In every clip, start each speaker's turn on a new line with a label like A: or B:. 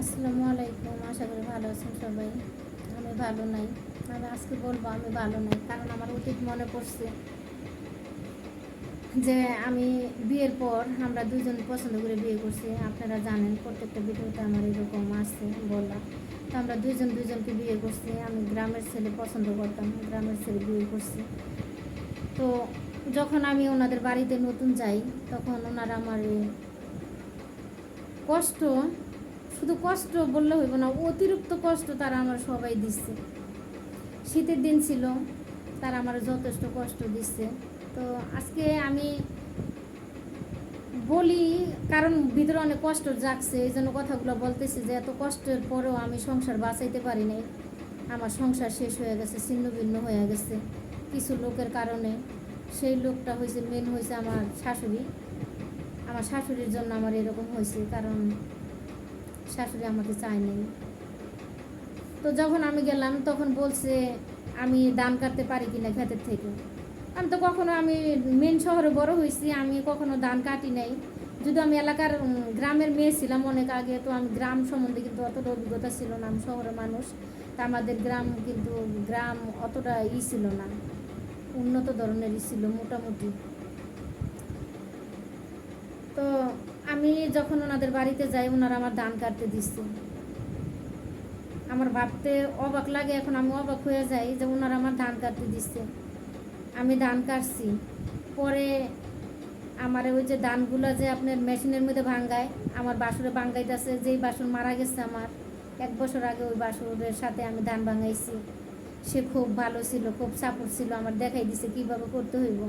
A: আসসালামু আলাইকুম, আশা করি ভালো আছেন সবাই। আমি ভালো নাই। আমি আজকে বলব আমি ভালো নাই, কারণ আমার অতীত মনে পড়ছে যে আমি বিয়ের পর আমরা দুজন পছন্দ করে বিয়ে করছি। আপনারা জানেন প্রত্যেকটা ভিডিওতে আমার এরকম আসছে বলা। তো আমরা দুজন দুজনকে বিয়ে করছি। আমি গ্রামের ছেলে পছন্দ করতাম, গ্রামের ছেলে বিয়ে করছি। তো যখন আমি ওনাদের বাড়িতে নতুন যাই, তখন ওনারা আমার কষ্ট শুধু কষ্ট বললে হইব না, অতিরিক্ত কষ্ট তারা আমার সবাই দিচ্ছে। শীতের দিন ছিল, তারা আমার যথেষ্ট কষ্ট দিচ্ছে। তো আজকে আমি বলি কারণ ভিতরে অনেক কষ্ট জাগছে, এই জন্য কথাগুলো বলতেছি যে এত কষ্টের পরেও আমি সংসার বাঁচাইতে পারি নাই। আমার সংসার শেষ হয়ে গেছে, ছিন্ন ভিন্ন হয়ে গেছে। কিছু লোকের কারণে সেই লোকটা হয়েছে মেন হয়েছে আমার শাশুড়ি। আমার শাশুড়ির জন্য আমার এরকম হয়েছে কারণ শাশুড়ি আমাকে চায়নি তো যখন আমি গেলাম, তখন বলছে, আমি দান কাটতে পারি কি না ক্ষেতের থেকে? আমি তো কখনো, আমি মেন শহরে বড় হয়েছি, আমি কখনো দান কাটি নাই। যদি আমি এলাকার গ্রামের মেয়ে ছিলাম অনেক আগে, তো আমি গ্রাম সম্বন্ধে কিন্তু অতটা অভিজ্ঞতা ছিল না। আমি শহরের মানুষ, তা আমাদের গ্রাম কিন্তু, গ্রাম অতটা ই ছিল না। উন্নত ধরনেরই ছিল, মোটামুটি। তো আমি যখন ওনাদের বাড়িতে যাই, ওনারা আমার ধান কাটতে দিচ্ছে। আমার ভাবতে অবাক লাগে, এখন আমি অবাক হয়ে যাই যে ওনারা আমার ধান কাটতে দিচ্ছে। আমি ধান কাটছি। পরে আমার ওই যে ধানগুলো যে আপনার মেশিনের মধ্যে ভাঙ্গায়, আমার বাসুরে ভাঙ্গাইতেছে, যেই বাসুর মারা গেছে আমার, এক বছর আগে ওই বাসুরের সাথে আমি ধান ভাঙাইছি। সে খুব ভালো ছিল, খুব সাপোর্ট ছিল, আমার দেখাই দিছে কীভাবে করতে হইব।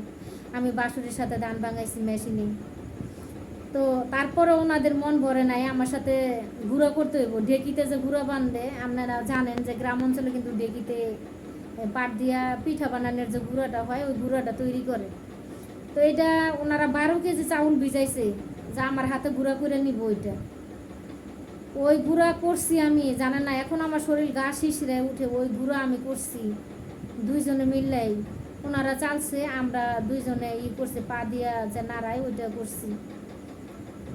A: আমি বাসুরের সাথে ধান ভাঙাইছি মেশিনে। তো তারপরে ওনাদের মন ভরে নাই, আমার সাথে ঘুরা করতে হইব। ঢেকিতে যে ঘুরা বান্ধে, আপনারা জানেন যে গ্রাম অঞ্চলে কিন্তু ঢেকিতে পাট দিয়া পিঠা বানানোর যে গুঁড়াটা হয়, ওই গুঁড়াটা তৈরি করে। তো এটা ওনারা বারো কেজি চাউল ভিজাইছে, যা আমার হাতে গুঁড়া করে নিব ওইটা। ওই গুঁড়া করছি আমি, জানেন না, এখন আমার শরীর গা শিশিরে উঠে ওই গুঁড়া আমি করছি, দুইজনে মিললাই। ওনারা চালছে, আমরা দুইজনে ই করছে, পা দিয়া যে নাড়াই ওইটা করছি।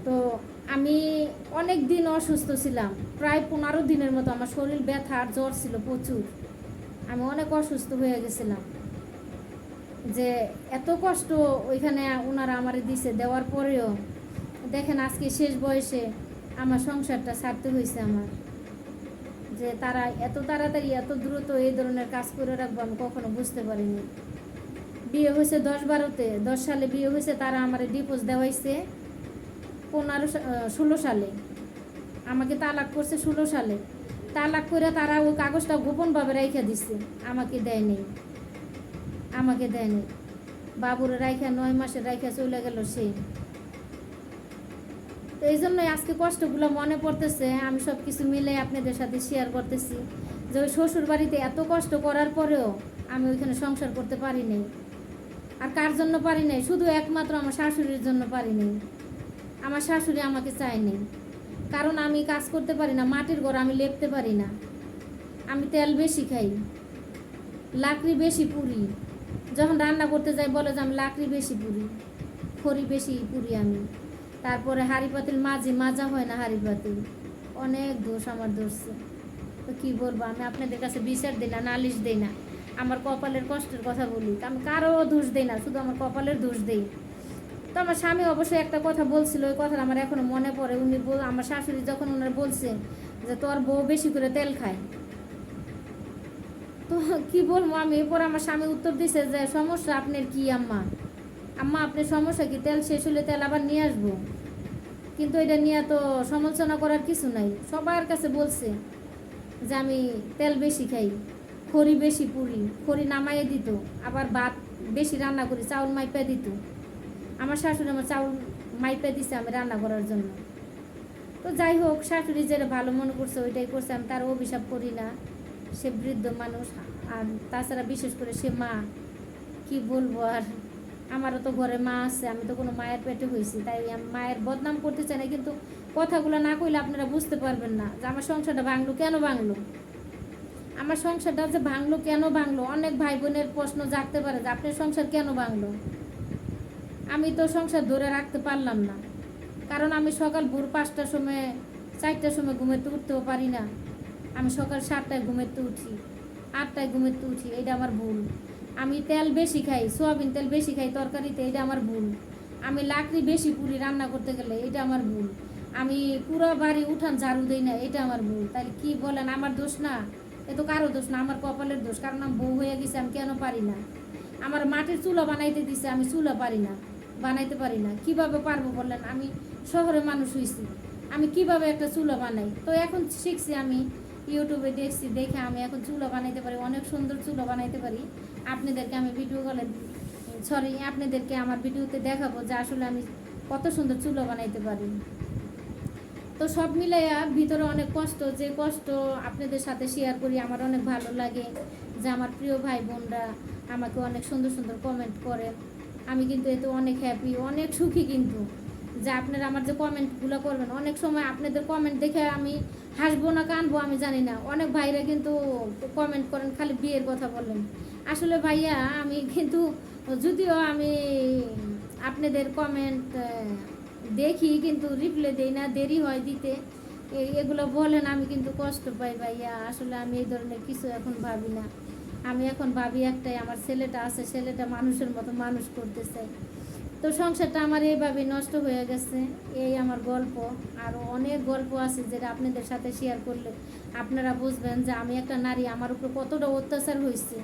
A: তো আমি অনেক দিন অসুস্থ ছিলাম। প্রায় পনেরো দিনের মতো আমার শরীর ব্যথা আর জ্বর ছিল প্রচুর। আমি অনেক অসুস্থ হয়ে গেছিলাম। যে এত কষ্ট ওইখানে ওনারা আমারে দিছে, দেওয়ার পরেও দেখেন আজকে শেষ বয়সে আমার সংসারটা ছাড়তে হয়েছে আমার। যে তারা এত তাড়াতাড়ি, এত দ্রুত এই ধরনের কাজ করে রাখব আমি কখনো বুঝতে পারিনি। বিয়ে হয়েছে দশ বারোতে, দশ সালে বিয়ে হয়েছে, তারা আমার ডিপোজ দেওয়াইছে। পনেরো ষোলো সালে। আমাকে তালাক করছে ষোলো সালে। তালাক করে তারা ওই কাগজটা গোপনভাবে রেখে দিচ্ছে আমাকে দেয়নি আমাকে দেয়নি বাবুরে রাইখা নয় মাসে রাইখা চলে গেল সে। তো এই জন্যই আজকে কষ্টগুলো মনে পড়তেছে। আমি সব কিছু মিলে আপনাদের সাথে শেয়ার করতেছি। যে ওই শ্বশুর বাড়িতে এত কষ্ট করার পরেও আমি ওইখানে সংসার করতে পারি আর কার জন্য পারি নাই? শুধু একমাত্র আমার শাশুড়ির জন্য পারি নাই। আমার শাশুড়ি আমাকে চায়নি। কারণ আমি কাজ করতে পারি না, মাটির ঘর আমি লেপতে পারি না। আমি তেল বেশি খাই, লাকড়ি বেশি পুরি। যখন রান্না করতে যাই, বলে যে আমি লাকড়ি বেশি পুরি, খড়ি বেশি পুরি আমি। তারপরে হাঁড়ি পাতিল মাঝি মাজা হয় না হাঁড়ি পাতিল অনেক দোষ আমার ধরছে। তো কী বলব, আমি আপনাদের কাছে বিচার দিই না, নালিশ দিই না। আমার কপালের কষ্টের কথা বলি। আমি কারও দোষ দিই না, শুধু আমার কপালের দোষ দিই। তো আমার স্বামী অবশ্যই একটা কথা বলছিল, ওই কথাটা আমার এখনও মনে পড়ে। উনি বল, আমার শাশুড়ি যখন ওনার বলছেন যে তোর বউ বেশি করে তেল খায়, তো কি বলব আমি? এরপর আমার স্বামী উত্তর দিছে যে, সমস্যা আপনার কি আম্মা? আম্মা, আপনার সমস্যা কি? তেল শেষ হলে তেল আবার নিয়ে আসব। কিন্তু এটা নিয়ে তো সমালোচনা করার কিছু নাই। সবার কাছে বলছে যে, আমি তেল বেশি খাই, খড়ি বেশি পুরি, খড়ি নামাইয়ে দিত, আবার ভাত বেশি রান্না করি, চাউল মাইপা দিত। আমার শাশুড়ি আমার চাউল মাইপা দিছে আমি রান্না করার জন্য। তো যাই হোক, শাশুড়ি যেটা ভালো মনে করছে ওইটাই করছে, আমি তার অভিশাপ করি না। সে বৃদ্ধ মানুষ, আর তাছাড়া বিশেষ করে সে মা, কি বলব আর? আমারও তো ঘরে মা আছে, আমি তো কোনো মায়ের পেটে হয়েছি তাই আমি মায়ের বদনাম করতে চাই না, কিন্তু কথাগুলো না কইলে আপনারা বুঝতে পারবেন না যে আমার সংসারটা ভাঙলো কেন ভাঙলো। আমার সংসারটা যে ভাঙলো কেন ভাঙলো, অনেক ভাই বোনের প্রশ্ন জাগতে পারে যে আপনার সংসার কেন ভাঙলো? আমি তো সংসার ধরে রাখতে পারলাম না। কারণ আমি সকাল ভোর পাঁচটার সময়, চারটার সময় ঘুমেতে উঠতেও পারি না। আমি সকাল সাতটায় ঘুমেতে উঠি, আটটায় ঘুমেতে উঠি এটা আমার ভুল। আমি তেল বেশি খাই, সোয়াবিন তেল বেশি খাই, তরকারিতে এটা আমার ভুল। আমি লাকড়ি বেশি পুরি রান্না করতে গেলে এটা আমার ভুল। আমি পুরো বাড়ি উঠান ঝাড়ু দিই না এটা আমার ভুল। তাহলে কি বলেন, আমার দোষ না? এ তো কারও দোষ না, আমার কপালের দোষ। কারণ আমি বউ হয়ে গেছে, আমি কেন পারি না? আমার মাটির চুলা বানাইতে দিছে, আমি চুলা পারি না। বানাইতে পারি না। কীভাবে পারব বললেন? আমি শহরে মানুষ হয়েছি আমি কীভাবে একটা চুলা বানাই? তো এখন শিখছি আমি ইউটিউবে দেখছি, দেখে আমি এখন চুলা বানাইতে পারি, অনেক সুন্দর চুলা বানাইতে পারি। আপনাদেরকে আমি ভিডিও কলে সরি আপনাদেরকে আমার ভিডিওতে দেখাবো যে আসলে আমি কত সুন্দর চুলা বানাইতে পারি। তো সব মিলাইয়া ভিতরে অনেক কষ্ট, যে কষ্ট আপনাদের সাথে শেয়ার করি, আমার অনেক ভালো লাগে। যে আমার প্রিয় ভাই বোনরা আমাকে অনেক সুন্দর সুন্দর কমেন্ট করে। আমি কিন্তু এতে অনেক হ্যাপি অনেক সুখী কিন্তু। যে আপনারা আমার যে কমেন্টগুলো করবেন, অনেক সময় আপনাদের কমেন্ট দেখে আমি হাসবো না, কানবো আমি জানি না। অনেক ভাইরা কিন্তু কমেন্ট করেন, খালি বিয়ের কথা বললেন আসলে ভাইয়া, আমি কিন্তু যদিও আমি আপনাদের কমেন্ট দেখি কিন্তু রিপ্লাই দেই না, দেরি হয় দিতে। এগুলো বলেন, আমি কিন্তু কষ্ট পাই ভাইয়া। আসলে আমি এই ধরনের কিছু এখন ভাবি না। আমি এখন ভাবি একটাই, আমার ছেলেটা আছে, ছেলেটা মানুষের মতো মানুষ করতে চাই তো সংসারটা আমার এইভাবে নষ্ট হয়ে গেছে, এই আমার গল্প। আরও অনেক গল্প আছে যেটা আপনাদের সাথে শেয়ার করলে আপনারা বুঝবেন যে আমি একটা নারী, আমার উপর কতটা অত্যাচার হয়েছে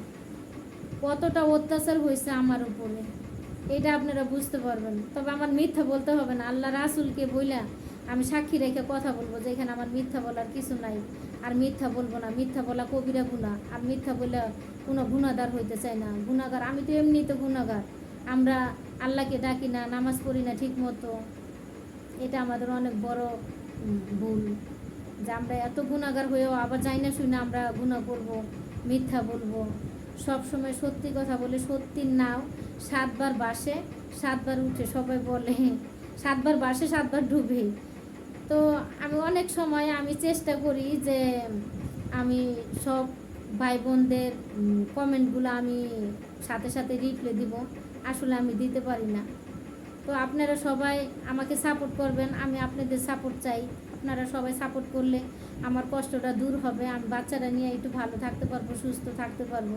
A: কতটা অত্যাচার হয়েছে আমার উপরে এটা আপনারা বুঝতে পারবেন। তবে আমার মিথ্যা বলতে হবে না, আল্লাহ রাসুলকে বইলা আমি সাক্ষী রেখে কথা বলব যে এখানে আমার মিথ্যা বলার কিছু নাই। আর মিথ্যা বলব না, মিথ্যা বলা কবিরা গুণা, আর মিথ্যা বলে কোনো গুণাগার হইতে চাই না। গুণাগার, আমি তো এমনি তো গুণাগার। আমরা আল্লাহকে ডাকি না, নামাজ পড়ি না ঠিক মতো এটা আমাদের অনেক বড় ভুল। যে আমরা এত গুণাগার হয়েও আবার যাই না শুনে আমরা গুণা করব, মিথ্যা বলব। সব সময় সত্যি কথা বলে সত্যির নাও। সাতবার বাসে, সাতবার উঠে সবাই বলে, সাতবার বাসে সাতবার ডুবে। তো আমি অনেক সময় আমি চেষ্টা করি যে আমি সব ভাই বোনদের কমেন্টগুলো আমি সাথে সাথে রিপ্লাই দিব। আসলে আমি দিতে পারি না। তো আপনারা সবাই আমাকে সাপোর্ট করবেন, আমি আপনাদের সাপোর্ট চাই। আপনারা সবাই সাপোর্ট করলে আমার কষ্টটা দূর হবে। আমি বাচ্চারা নিয়ে একটু ভালো থাকতে পারব, সুস্থ থাকতে পারব।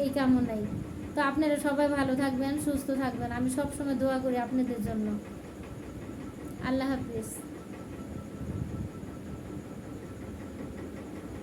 A: এই কামনাই। তো আপনারা সবাই ভালো থাকবেন, সুস্থ থাকবেন। আমি সবসময় দোয়া করি আপনাদের জন্য। আল্লাহ হাফিজ।